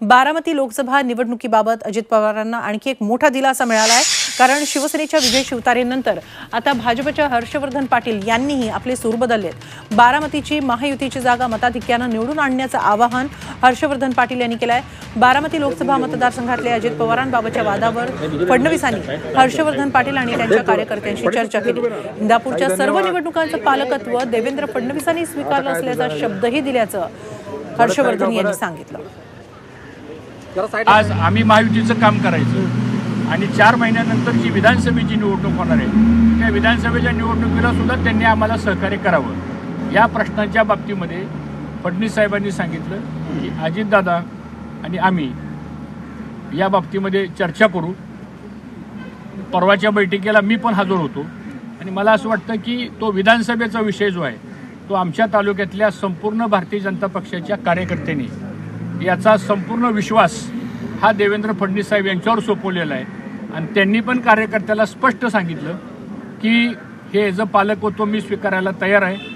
बारामती लोकसभा निवडणुकीबाबत अजित पवारांना आणखी एक मोठा दिलासा मिळाला आहे. कारण शिवसेनेच्या विजय शिवतारेनंतर आता भाजपच्या हर्षवर्धन पाटील यांनीही आपले सूर बदललेत. बारामतीची महायुतीची जागा मताधिक्यानं निवडून आणण्याचं आवाहन हर्षवर्धन पाटील यांनी केलं आहे बारामती लोकसभा मतदारसंघातले अजित पवारांबाबतच्या वादावर फडणवीसांनी हर्षवर्धन पाटील आणि त्यांच्या कार्यकर्त्यांशी चर्चा केली. इंदापूरच्या सर्व निवडणुकांचं पालकत्व देवेंद्र फडणवीसांनी स्वीकारलं असल्याचा शब्दही दिल्याचं हर्षवर्धन यांनी सांगितलं. आज आम्ही महायुतीचं काम करायचं. आणि चार महिन्यानंतर जी विधानसभेची निवडणूक होणार आहे. त्या विधानसभेच्या निवडणुकीला सुद्धा त्यांनी आम्हाला सहकार्य करावं. या प्रश्नांच्या बाबतीमध्ये फडणवीस साहेबांनी सांगितलं की अजितदादा आणि आम्ही या बाबतीमध्ये चर्चा करू. परवाच्या बैठकीला मी पण हजर होतो. आणि मला असं वाटतं की तो विधानसभेचा विषय जो आहे तो आमच्या तालुक्यातल्या संपूर्ण भारतीय जनता पक्षाच्या कार्यकर्त्यांनी याचा संपूर्ण विश्वास हा देवेंद्र फडणवीस साहेब यांच्यावर सोपवलेला आहे. आणि त्यांनी पण कार्यकर्त्याला स्पष्ट सांगितलं की हे जर पालकत्व मी स्वीकारायला तयार आहे